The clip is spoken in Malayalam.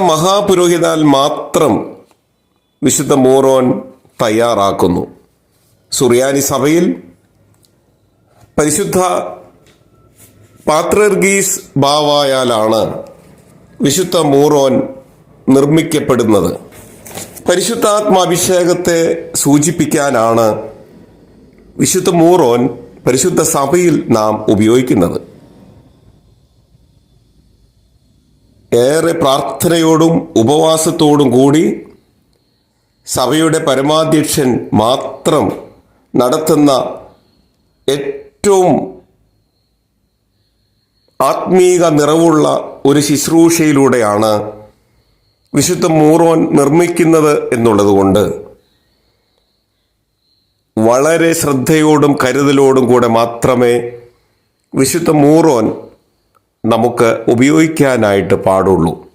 മഹാപുരോഹിതാൽ മാത്രം വിശുദ്ധ മോറോൻ തയ്യാറാക്കുന്നു. സുറിയാനി സഭയിൽ പരിശുദ്ധ പാത്രർഗീസ് ബാവായാലാണ് വിശുദ്ധ മൂറോൻ നിർമ്മിക്കപ്പെടുന്നത്. പരിശുദ്ധാത്മാഭിഷേകത്തെ സൂചിപ്പിക്കാനാണ് വിശുദ്ധ മൂറോൻ പരിശുദ്ധ സഭയിൽ നാം ഉപയോഗിക്കുന്നത്. ഏറെ പ്രാർത്ഥനയോടും ഉപവാസത്തോടും കൂടി സഭയുടെ പരമാധ്യക്ഷൻ മാത്രം നടത്തുന്ന ഏറ്റവും ആത്മീക നിറവുള്ള ഒരു ശുശ്രൂഷയിലൂടെയാണ് വിശുദ്ധ മൂറോൻ നിർമ്മിക്കുന്നത് എന്നുള്ളതുകൊണ്ട് വളരെ ശ്രദ്ധയോടും കരുതലോടും കൂടെ മാത്രമേ വിശുദ്ധ മൂറോൻ നമുക്ക് ഉപയോഗിക്കാനായിട്ട് പാടുള്ളൂ.